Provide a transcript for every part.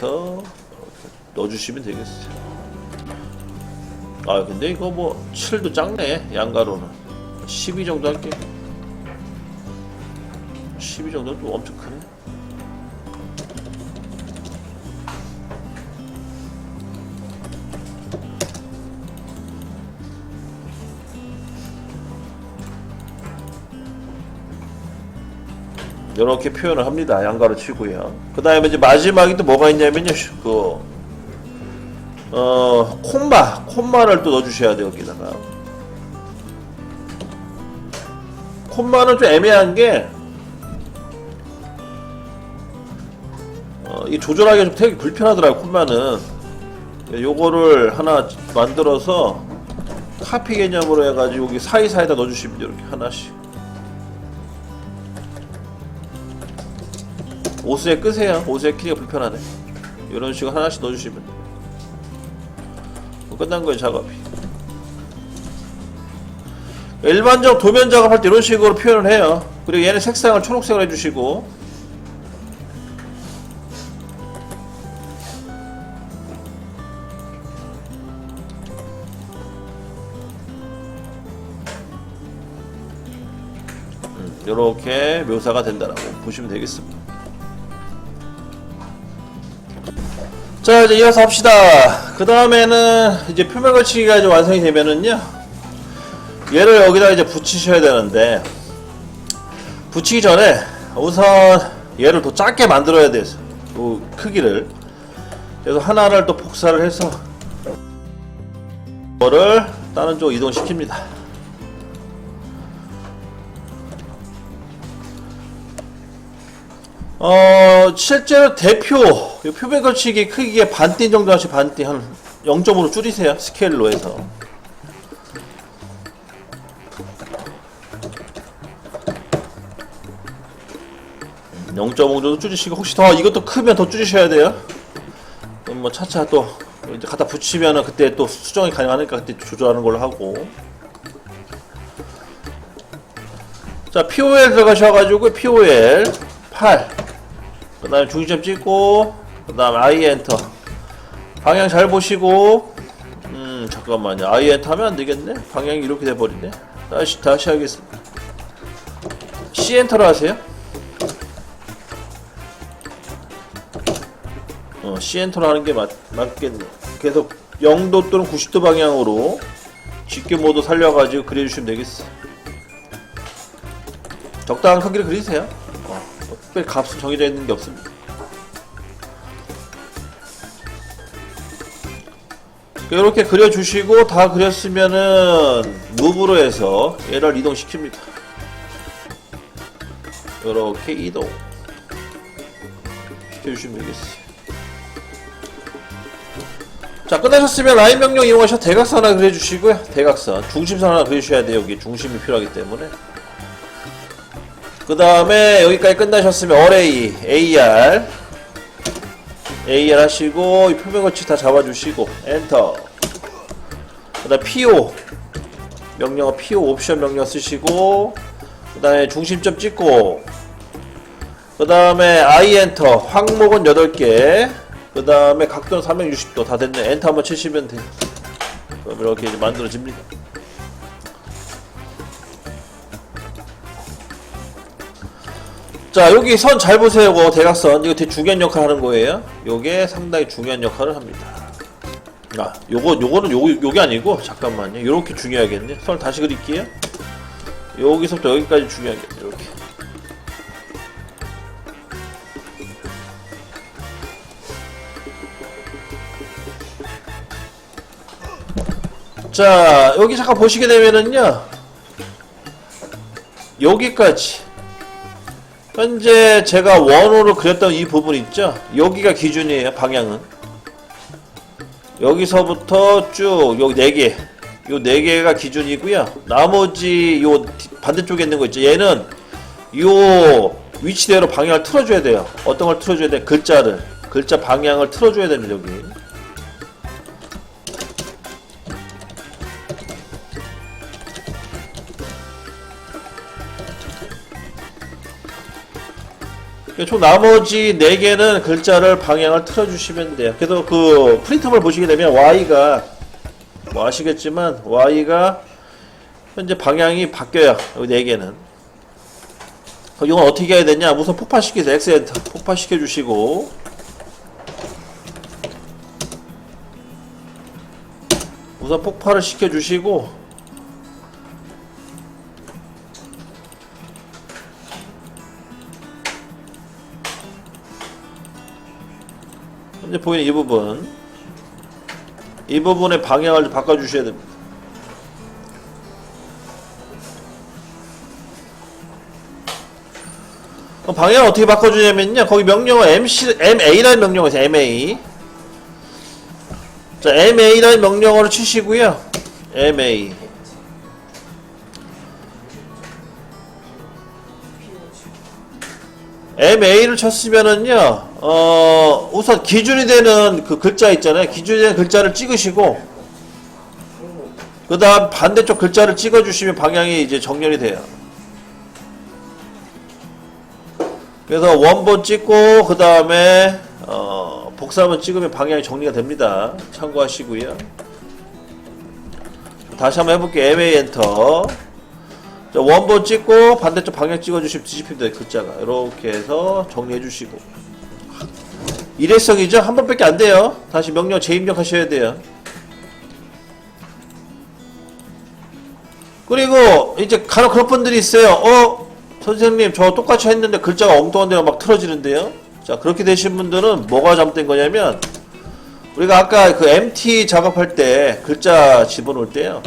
이렇게 넣어주시면 되겠어요. 아 근데 이거 뭐 7도 작네 양가로는. 12 정도 할게 12 정도는 또 엄청 크네 이렇게 표현을 합니다. 양가로 치고요. 그 다음에 이제 마지막에 또 뭐가 있냐면요. 그, 어, 콤마. 콤마를 또 넣어주셔야 돼요, 여기다가. 콤마는 좀 애매한 게, 어, 이 조절하기가 좀 되게 불편하더라고요, 콤마는. 요거를 하나 만들어서 카피 개념으로 해가지고 여기 사이사이에다 넣어주시면 돼요, 이렇게 하나씩. 옷에 끄세요. 옷에 키가 불편하네. 이런 식으로 하나씩 넣어주시면 끝난 거예요, 작업이. 일반적 도면 작업할 때 이런 식으로 표현을 해요. 그리고 얘는 색상을 초록색으로 해주시고 이렇게 묘사가 된다라고 보시면 되겠습니다. 자 이제 이어서 합시다. 그 다음에는 이제 표면 걸치기가 이제 완성이 되면은요, 얘를 여기다 이제 붙이셔야 되는데 붙이기 전에 우선 얘를 더 작게 만들어야 돼요. 그 크기를. 그래서 하나를 또 복사를 해서 이거를 다른 쪽 이동시킵니다. 어 실제로 대표 이 표면 걸치기 크기의 반띠 정도 하시 반띠 한 0.5로 줄이세요 스케일로 해서. 음, 0.5 정도 줄이시고 혹시 더 이것도 크면 더 줄이셔야 돼요? 뭐 차차 또 이제 갖다 붙이면은 그때 또 수정이 가능하니까 그때 조절하는 걸로 하고. 자 POL 들어가셔가지고 POL 8 그 다음에 중점 찍고 그 다음에 I 엔터. 방향 잘 보시고 음 잠깐만요. I 엔터 하면 안되겠네? 방향이 이렇게 돼버리네. 다시 다시 하겠습니다. C 엔터로 하세요. 어 C 엔터로 하는 게 맞, 맞겠네. 계속 0도 또는 90도 방향으로 집게 모드 살려가지고 그려주시면 되겠어. 적당한 크기를 그리세요 특별히 값은 정해져 있는 게 없습니다. 이렇게 그려주시고 다 그렸으면은 무브로 해서 얘를 이동시킵니다. 이렇게 이동 시켜주시면 되겠어요. 자 끝나셨으면 라인 명령 이용하셔서 대각선 하나 그려주시고요. 대각선 중심선 하나 그려주셔야 돼요. 여기 중심이 필요하기 때문에 그 다음에 여기까지 끝나셨으면 array, AR AR 하시고 이 표면 거치 다 잡아주시고 엔터. 그 다음 PO 명령어 PO 옵션 명령 쓰시고 그 다음에 중심점 찍고 그 다음에 I 엔터. 항목은 8개. 그 다음에 각도는 360도 다 됐네. 엔터 한번 치시면 돼요 그럼 이렇게 이제 만들어집니다 자 여기 선 잘 보세요 이거 대각선. 이거 되게 중요한 역할 하는 거예요. 요게 상당히 중요한 역할을 합니다. 아 요거 요거는 요, 요게 아니고 잠깐만요. 요렇게 중요하겠네. 선을 다시 그릴게요. 여기서부터 여기까지 중요하겠네 이렇게. 자 여기 잠깐 보시게 되면은요. 여기까지 현재 제가 원호로 그렸던 이 부분 있죠? 여기가 기준이에요, 방향은. 여기서부터 쭉, 여기 4개. 요 4개가 기준이고요. 나머지 요 반대쪽에 있는 거 있죠? 얘는 요 위치대로 방향을 틀어줘야 돼요. 어떤 걸 틀어줘야 돼? 글자를. 글자 방향을 틀어줘야 됩니다, 여기. 총 나머지 4개는 글자를 방향을 틀어주시면 돼요. 그래서 그 프린터를 보시게 되면 Y가 뭐 아시겠지만 Y가 현재 방향이 바뀌어요. 여기 4개는. 이건 어떻게 해야 되냐? 우선 폭파시키세요. 엑센터 폭파시켜 주시고 우선 폭발을 시켜 주시고 현재 보이는 이 부분 이 부분의 방향을 좀 바꿔주셔야 됩니다. 방향을 어떻게 바꿔주냐면요. 거기 명령어 MC, MA라는 명령어 있어요. MA. 자, MA라는 명령어를 치시고요. MA. MA를 쳤으면은요, 어, 우선 기준이 되는 그 글자 있잖아요. 기준이 되는 글자를 찍으시고, 그 다음 반대쪽 글자를 찍어주시면 방향이 이제 정렬이 돼요. 그래서 원본 찍고, 그 다음에, 어, 복사본 찍으면 방향이 정리가 됩니다. 참고하시고요. 다시 한번 해볼게요. MA 엔터. 자, 원본 찍고 반대쪽 방향 찍어주시면 돼요. 글자가. 이렇게 해서 정리해주시고. 일회성이죠? 한 번밖에 안 돼요. 다시 명령 재입력하셔야 돼요. 그리고 이제 간혹 그런 분들이 있어요. 어? 선생님 저 똑같이 했는데 글자가 엉뚱한 데가 막 틀어지는데요? 자 그렇게 되신 분들은 뭐가 잘못된 거냐면 우리가 아까 그 MT 작업할 때 글자 집어넣을 때요.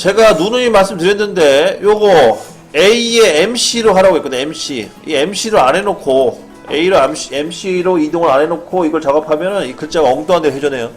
제가 누누이 말씀드렸는데 요거 A의 MC로 하라고 했거든요. MC. 이 MC로 안 해놓고 A로 MC, MC로 이동을 안 해놓고 이걸 작업하면은 이 글자가 엉뚱한 데 회전해요.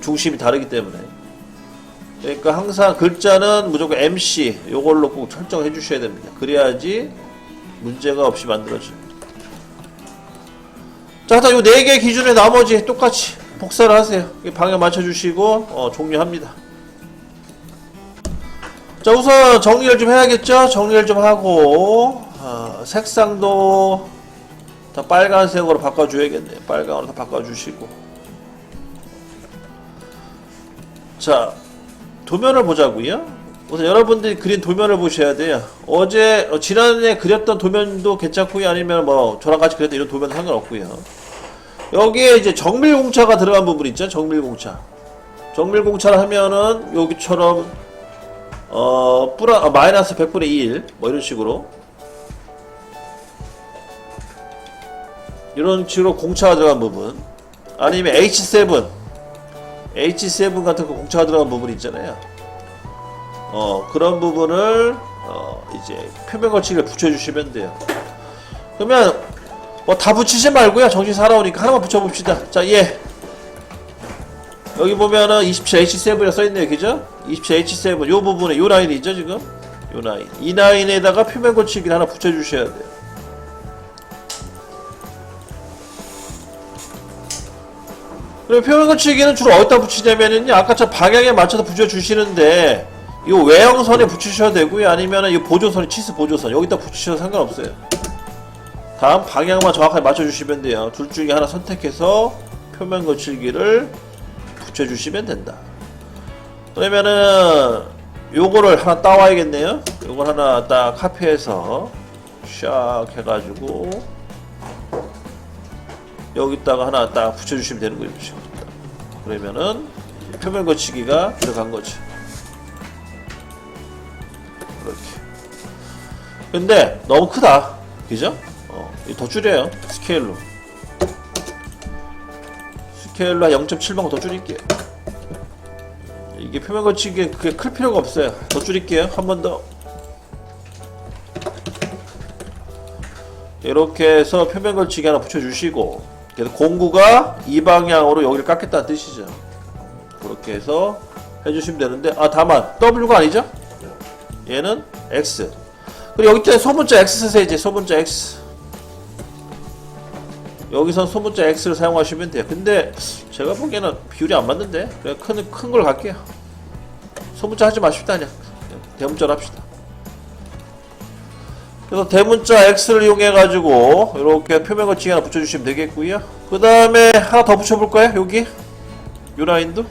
중심이 다르기 때문에. 그러니까 항상 글자는 무조건 MC 요걸로 꼭 설정해 주셔야 됩니다. 그래야지 문제가 없이 만들어져요. 자, 일단 요네개 기준에 나머지 똑같이 복사를 하세요. 이 방향 맞춰주시고 어, 종료합니다. 자 우선 정리를 좀 해야겠죠? 정리를 좀 하고 어, 색상도 다 빨간색으로 바꿔줘야겠네요. 빨강으로 다 바꿔주시고. 자 도면을 보자고요. 우선 여러분들이 그린 도면을 보셔야 돼요. 어제 어, 지난해 그렸던 도면도 괜찮고요? 아니면 뭐 저랑 같이 그렸던 이런 도면 상관없고요. 여기에 이제 정밀공차가 들어간 부분 있죠? 정밀공차. 정밀공차를 하면은 여기처럼 어, 뿌라, 어, 마이너스 100분의 1, 뭐 이런 식으로. 이런 식으로 공차가 들어간 부분. 아니면 H7, H7 같은 거 공차가 들어간 부분 있잖아요. 어, 그런 부분을, 어, 이제 표면 거치기를 붙여주시면 돼요. 그러면, 뭐 다 붙이지 말고요. 정신 살아오니까 하나만 붙여봅시다. 자, 예. 여기 보면은 27H7이라 써있네요. 그죠? 27H7. 요 부분에, 요 라인이 있죠, 지금? 요 라인. 이 라인에다가 표면 고치기를 하나 붙여주셔야 돼요. 그리고 표면 고치기는 주로 어디다 붙이냐면은요, 아까처럼 방향에 맞춰서 붙여주시는데, 이 외형선에 붙이셔도 되고요, 아니면은 이 보조선이, 치스 보조선, 여기다 붙이셔도 상관없어요. 다음 방향만 정확하게 맞춰주시면 돼요. 둘 중에 하나 선택해서 표면 거칠기를 붙여주시면 된다. 그러면은 요거를 하나 따와야겠네요. 요걸 하나 딱 카피해서 샥 해가지고 여기다가 하나 딱 붙여주시면 되는. 지금. 그러면은 표면 거치기가 들어간 거지. 이렇게. 근데 너무 크다. 그죠? 어, 더 줄여요. 스케일로. 스케일로 한 0.7방 더 줄일게요. 이게 표면 거치기 그게 클 필요가 없어요. 더 줄일게요. 한 번 더. 이렇게 해서 표면 걸치기 하나 붙여주시고 그래서 공구가 이 방향으로 여기를 깎겠다는 뜻이죠. 그렇게 해서 해주시면 되는데 아 다만 W가 아니죠? 얘는 X 그리고 여기 있잖아요 소문자 X 쓰세요 이제 소문자 X 여기선 소문자 X를 사용하시면 돼요. 근데 제가 보기에는 비율이 안 맞는데 그냥 큰 큰 걸 갈게요. 소문자 하지 마십시다 그냥 대문자로 합시다. 그래서 대문자 X를 이용해가지고 이렇게 표면 거치기 하나 붙여주시면 되겠고요. 그 다음에 하나 더 붙여볼까요? 여기? 요 라인도?